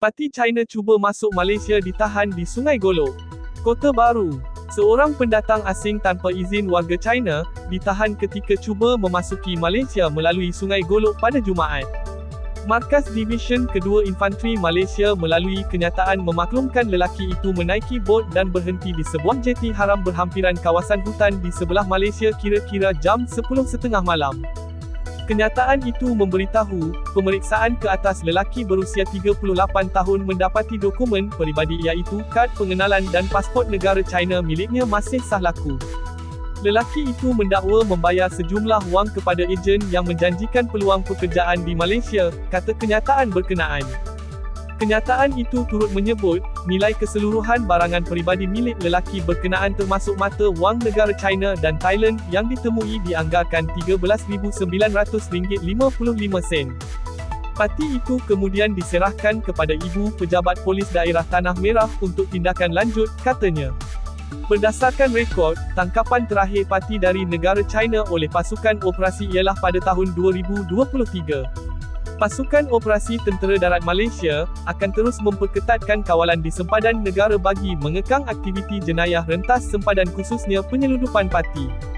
Parti China cuba masuk Malaysia ditahan di Sungai Golok. Kota Baru. Seorang pendatang asing tanpa izin warga China, ditahan ketika cuba memasuki Malaysia melalui Sungai Golok pada Jumaat. Markas Division Kedua Infanteri Malaysia melalui kenyataan memaklumkan lelaki itu menaiki bot dan berhenti di sebuah jeti haram berhampiran kawasan hutan di sebelah Malaysia kira-kira jam 10.30 malam. Kenyataan itu memberitahu, pemeriksaan ke atas lelaki berusia 38 tahun mendapati dokumen peribadi iaitu kad pengenalan dan pasport negara China miliknya masih sah laku. Lelaki itu mendakwa membayar sejumlah wang kepada ejen yang menjanjikan peluang pekerjaan di Malaysia, kata kenyataan berkenaan. Kenyataan itu turut menyebut, nilai keseluruhan barangan peribadi milik lelaki berkenaan termasuk mata wang negara China dan Thailand yang ditemui dianggarkan RM13,900.55. Parti itu kemudian diserahkan kepada Ibu Pejabat Polis Daerah Tanah Merah untuk tindakan lanjut, katanya. Berdasarkan rekod, tangkapan terakhir parti dari negara China oleh pasukan operasi ialah pada tahun 2023. Pasukan Operasi Tentera Darat Malaysia akan terus memperketatkan kawalan di sempadan negara bagi mengekang aktiviti jenayah rentas sempadan khususnya penyeludupan parti.